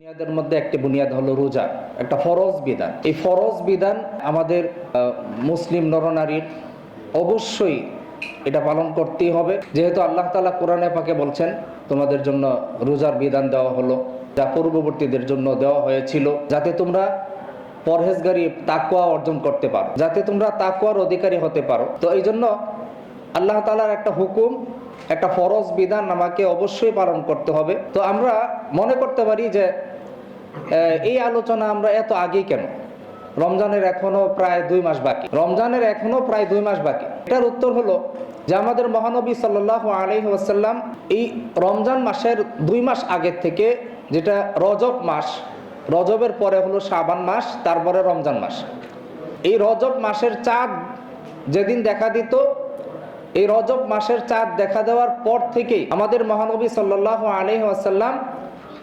বুনিয়াদের মধ্যে একটি বুনিয়াদ হলো রোজা, একটা ফরজ বিধান। এই ফরজ বিধান আমাদের মুসলিম নরনারীর অবশ্যই এটা পালন করতেই হবে। যেহেতু আল্লাহ তালা কোরআনে পাকে বলছেন, তোমাদের জন্য রোজার বিধান দেওয়া হলো, যা পূর্ববর্তীদের জন্য দেওয়া হয়েছিল, যাতে তোমরা পরহেজগারি তাকুয়া অর্জন করতে পারো, যাতে তোমরা তাকুয়ার অধিকারী হতে পারো। তো এই জন্য আল্লাহ তালার একটা হুকুম একটা ফরজ বিধান আমাকে অবশ্যই পালন করতে হবে। তো আমরা মনে করতে পারি যে এই আলোচনা আমরা এত আগে কেন? রমজানের এখনও প্রায় দুই মাস বাকি। রমজানের এখনও প্রায় দুই মাস বাকি। এটার উত্তর হলো যে, আমাদের মহানবী সাল্লাহ আলহি ওয়াসাল্লাম এই রমজান মাসের দুই মাস আগের থেকে যেটা রজব মাস, রজবের পরে হলো শাবান মাস, তারপরে রমজান মাস। এই রজব মাসের চাঁদ যেদিন দেখা দিত এই রজব মাসের চাঁদ দেখা দেওয়ার পর থেকেই আমাদের মহানবী সাল্লাহ আলহি আসাল্লাম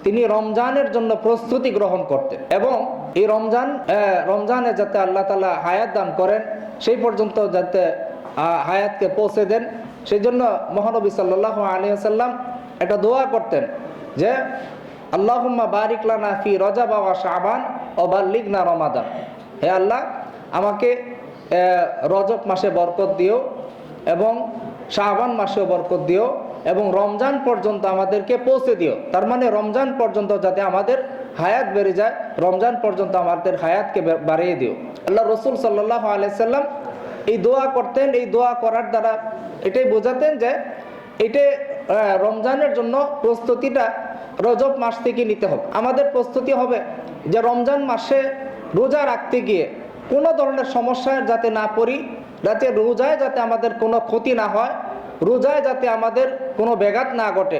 তিনি রমজানের জন্য প্রস্তুতি গ্রহণ করতেন এবং এই রমজান রমজানে যাতে আল্লাহ তালা হায়াত দান করেন, সেই পর্যন্ত যাতে হায়াতকে পৌঁছে দেন, সেই জন্য মহানবী সাল্লাহ আলী আসাল্লাম একটা দোয়া করতেন যে, আল্লাহুম্মা বারিক লানা ফি রজা বাবা শাবান ও বা বাল্লিগনা রমাদান। হে আল্লাহ, আমাকে রজব মাসে বরকত দিও এবং শাহবান মাসেও বরকত দিও এবং রমজান পর্যন্ত আমাদেরকে পৌঁছে দিও। তার মানে রমজান পর্যন্ত যাতে আমাদের হায়াত বেড়ে যায়, রমজান পর্যন্ত আমাদের হায়াতকে বাড়িয়ে দিও। আল্লাহ রসুল সাল্লাহ আলাইসাল্লাম এই দোয়া করতেন, এই দোয়া করার দ্বারা এটাই বোঝাতেন যে এটা রমজানের জন্য প্রস্তুতিটা রজব মাস থেকে নিতে হবে। আমাদের প্রস্তুতি হবে যে রমজান মাসে রোজা রাখতে গিয়ে কোনো ধরনের সমস্যায় যাতে না পড়ি যাতে রোজায় যাতে আমাদের কোনো ক্ষতি না হয় রোজায় যাতে আমাদের কোনো ব্যাঘাত না ঘটে।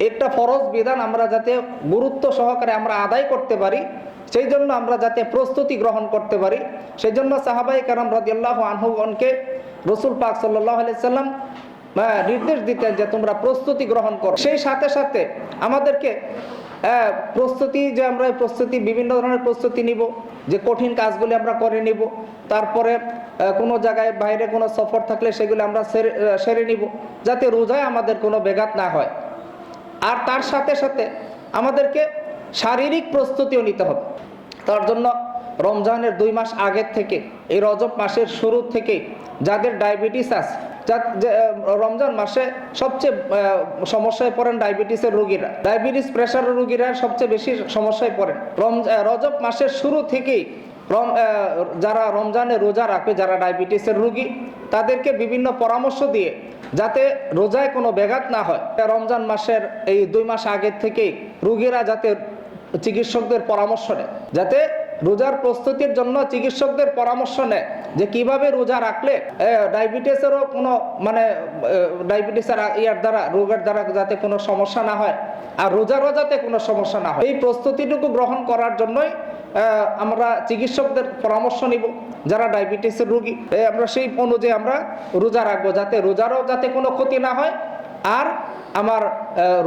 একটা ফরজ বিধান আমরা যাতে গুরুত্ব সহকারে আমরা আদায় করতে পারি সেই জন্য আমরা যাতে প্রস্তুতি গ্রহণ করতে পারি। সেই জন্য সাহাবাই কারাম রাদিয়াল্লাহু আনহুগণকে রসুল পাক সাল্লাহ সাল্লাম আহ, নির্দেশ দিতেন যে তোমরা প্রস্তুতি গ্রহণ করো। সেই সাথে সাথে আমাদেরকে আহ, প্রস্তুতি যে আমরা প্রস্তুতি বিভিন্ন ধরনের প্রস্তুতি নিব যে কঠিন কাজগুলি আমরা করে নিব। তারপরে কোনো জায়গায় বাইরে কোনো সফর থাকলে সেগুলি আমরা সেরে নিব যাতে রোজায় আমাদের কোনো ব্যাঘাত না হয়। আর তার সাথে সাথে আমাদেরকে শারীরিক প্রস্তুতিও নিতে হবে। তার জন্য রমজানের দুই মাস আগের থেকে এই রজব মাসের শুরু থেকে যাদের ডায়াবেটিস আছে রমজান মাসে সবচেয়ে সমস্যায় পড়েন ডায়াবেটিসের রোগীরা। ডায়াবেটিস প্রেশার রোগীরা সবচেয়ে বেশি সমস্যায় পড়েন। রজব মাসের শুরু থেকেই রম যারা রমজানে রোজা রাখবে যারা ডায়াবেটিসের রোগী, তাদেরকে বিভিন্ন পরামর্শ দিয়ে যাতে রোজায় কোনো ব্যাঘাত না হয়। রমজান মাসের এই দুই মাস আগের থেকেই রুগীরা যাতে চিকিৎসকদের পরামর্শ নেয়, যাতে রোজার প্রস্তুতির জন্য চিকিৎসকদের পরামর্শ নেয় যে কীভাবে রোজা রাখলে ডায়াবেটিসেরও কোনো মানে ডায়াবেটিসের ইয়ার দ্বারা, রোগের দ্বারা যাতে কোনো সমস্যা না হয় আর রোজারও যাতে কোনো সমস্যা না হয়। এই প্রস্তুতিটুকু গ্রহণ করার জন্যই আমরা চিকিৎসকদের পরামর্শ নিব যারা ডায়াবেটিসের রোগী। আমরা সেই অনুযায়ী আমরা রোজা রাখব যাতে রোজারও যাতে কোনো ক্ষতি না হয় আর আমার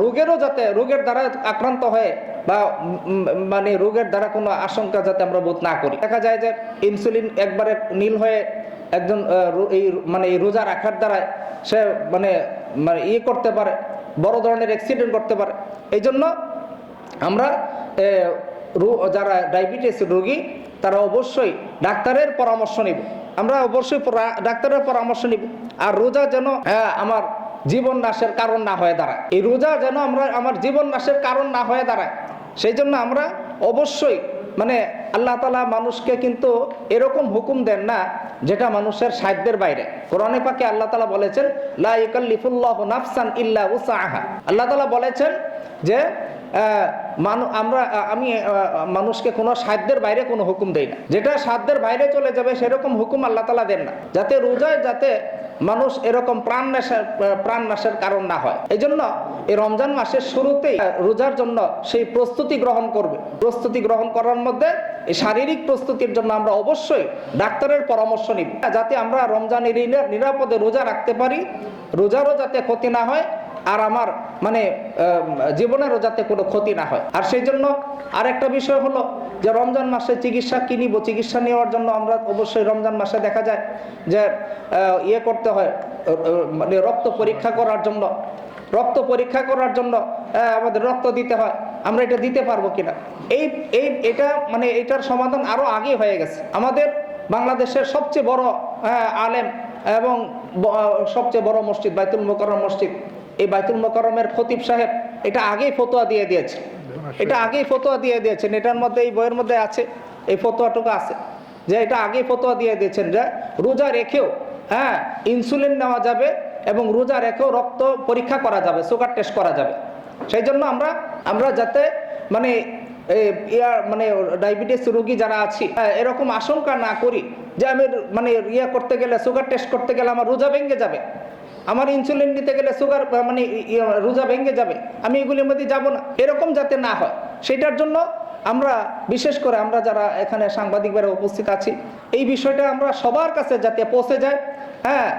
রোগেরও যাতে, রোগের দ্বারা আক্রান্ত হয়ে বা মানে রোগের দ্বারা কোনো আশঙ্কা যাতে আমরা বোধ না করি। দেখা যায় যে ইনসুলিন একবারে নীল হয়ে একজন এই মানে রোজা রাখার দ্বারা সে মানে মানে ইয়ে করতে পারে বড় ধরনের অ্যাক্সিডেন্ট করতে পারে। এই জন্য আমরা যারা ডায়াবেটিস রোগী তারা অবশ্যই ডাক্তারের পরামর্শ নিব। আমরা অবশ্যই ডাক্তারের পরামর্শ নিব। আর রোজা যেন হ্যাঁ, আমার জীবন নাশের কারণ না হয়ে দাঁড়ায়। এই রোজা যেন আমরা আমার জীবন নাশের কারণ না হয়ে দাঁড়ায়। সেই জন্য আমরা অবশ্যই মানে আল্লাহ তালা মানুষকে কিন্তু এরকম হুকুম দেন না যেটা মানুষের সাধ্যের বাইরে। কোরআনে পাকে আল্লাহ তালা বলেছেন লাফুল্লাহ নাফসান ইল্লা আল্লাহ তালা বলেছেন যে মানু আমরা আমি মানুষকে কোনো সাধ্যের বাইরে কোনো হুকুম দেই না। যেটা সাধ্যের বাইরে চলে যাবে সেরকম হুকুম আল্লাহ তালা দেন না। যাতে রোজায় যাতে মানুষ এরকম প্রাণ নাশের প্রাণ নাশের কারণ না হয়। এই জন্য এই রমজান মাসের শুরুতেই রোজার জন্য সেই প্রস্তুতি গ্রহণ করবে। প্রস্তুতি গ্রহণ করার মধ্যে এই শারীরিক প্রস্তুতির জন্য আমরা অবশ্যই ডাক্তারের পরামর্শ নিব। যাতে আমরা রমজানের নিরা- নিরাপদে রোজা রাখতে পারি। রোজারও যাতে ক্ষতি না হয়। আর আমার মানে জীবনেরও যাতে কোনো ক্ষতি না হয়। আর সেই জন্য আরেকটা বিষয় হলো যে রমজান মাসে চিকিৎসা কিনিব চিকিৎসা নেওয়ার জন্য আমরা অবশ্যই রমজান মাসে দেখা যায় যে ইয়ে করতে হয় মানে রক্ত পরীক্ষা করার জন্য। রক্ত পরীক্ষা করার জন্য আমাদের রক্ত দিতে হয়। আমরা এটা দিতে পারব কিনা? এই এই, এটা মানে এটার সমাধান আরও আগে হয়ে গেছে। আমাদের বাংলাদেশের সবচেয়ে বড় আলেম এবং সবচেয়ে বড় মসজিদ, বাইতুল মোকরম মসজিদ। এই বাইতুল মোকরমের খতিব সাহেব এটা আগেই ফতোয়া দিয়ে দিয়েছে। এটা আগেই ফতোয়া দিয়ে দিয়েছেন। এটার মধ্যে এই বইয়ের মধ্যে আছে এই ফতোয়াটুকু আছে। যে এটা আগেই ফতোয়া দিয়ে দিয়েছেন যে রোজা রেখেও হ্যাঁ ইনসুলিন নেওয়া যাবে এবং রোজা রেখেও রক্ত পরীক্ষা করা যাবে সুগার টেস্ট করা যাবে। সেই জন্য আমরা আমরা যাতে মানে ইয়ার মানে ডায়াবেটিস রোগী যারা আছি এরকম আশঙ্কা না করি যে আমি মানে ইয়া করতে গেলে সুগার টেস্ট করতে গেলে আমার রোজা ভেঙে যাবে। আমার ইনসুলিন নিতে গেলে সুগার মানে রোজা ভেঙে যাবে। আমি এগুলির মধ্যে যাব না। এরকম যাতে না হয়। সেটার জন্য আমরা, বিশেষ করে আমরা যারা এখানে সাংবাদিকরা উপস্থিত আছি, এই বিষয়টা আমরা সবার কাছে যাতে পৌঁছে যায় হ্যাঁ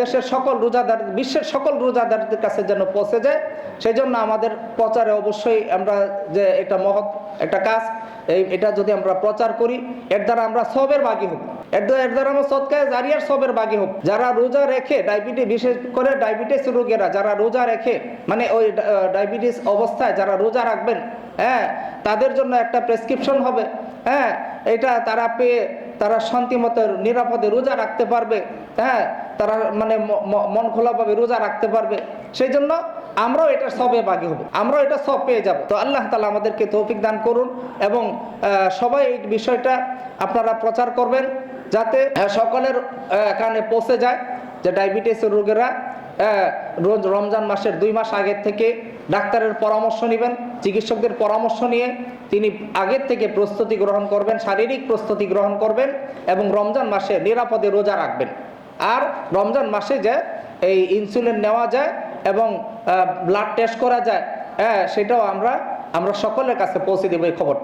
দেশের সকল রোজাদার, বিশ্বের সকল রোজাদারদের কাছে যেন পৌঁছে যায়। সেই জন্য আমাদের প্রচারে অবশ্যই আমরা যে এটা মহৎ একটা কাজ এটা যদি আমরা প্রচার করি, এর দ্বারা আমরা সবের বাগি হব। এর দ্বারা সৎকায় জারিয়ার সবের বাগি হব যারা রোজা রেখে ডায়াবেটিস, বিশেষ করে ডায়াবেটিস রোগীরা, যারা রোজা রেখে মানে ওই ডায়াবেটিস অবস্থায় যারা রোজা রাখবেন হ্যাঁ তাদের জন্য একটা প্রেসক্রিপশন হবে হ্যাঁ এটা তারা পেয়ে তারা শান্তিমতো নিরাপদে রোজা রাখতে পারবে হ্যাঁ তারা মানে মন খোলাভাবে রোজা রাখতে পারবে। সেই জন্য আমরাও এটা সবে বাগি হব, আমরাও এটা সব পেয়ে যাব। তো আল্লাহ তালা আমাদেরকে তৌফিক দান করুন এবং সবাই এই বিষয়টা আপনারা প্রচার করবেন। যাতে সকলের কানে পৌঁছে যায় যে ডায়াবেটিস রোগীরা রোজ রমজান মাসের দুই মাস আগের থেকে ডাক্তারের পরামর্শ নেবেন, চিকিৎসকদের পরামর্শ নিয়ে তিনি আগের থেকে প্রস্তুতি গ্রহণ করবেন, শারীরিক প্রস্তুতি গ্রহণ করবেন এবং রমজান মাসে নিরাপদে রোজা রাখবেন। আর রমজান মাসে যে এই ইনসুলিন নেওয়া যায় এবং ব্লাড টেস্ট করা যায় হ্যাঁ সেটাও আমরা আমরা সকলের কাছে পৌঁছে দেবো এই খবরটা।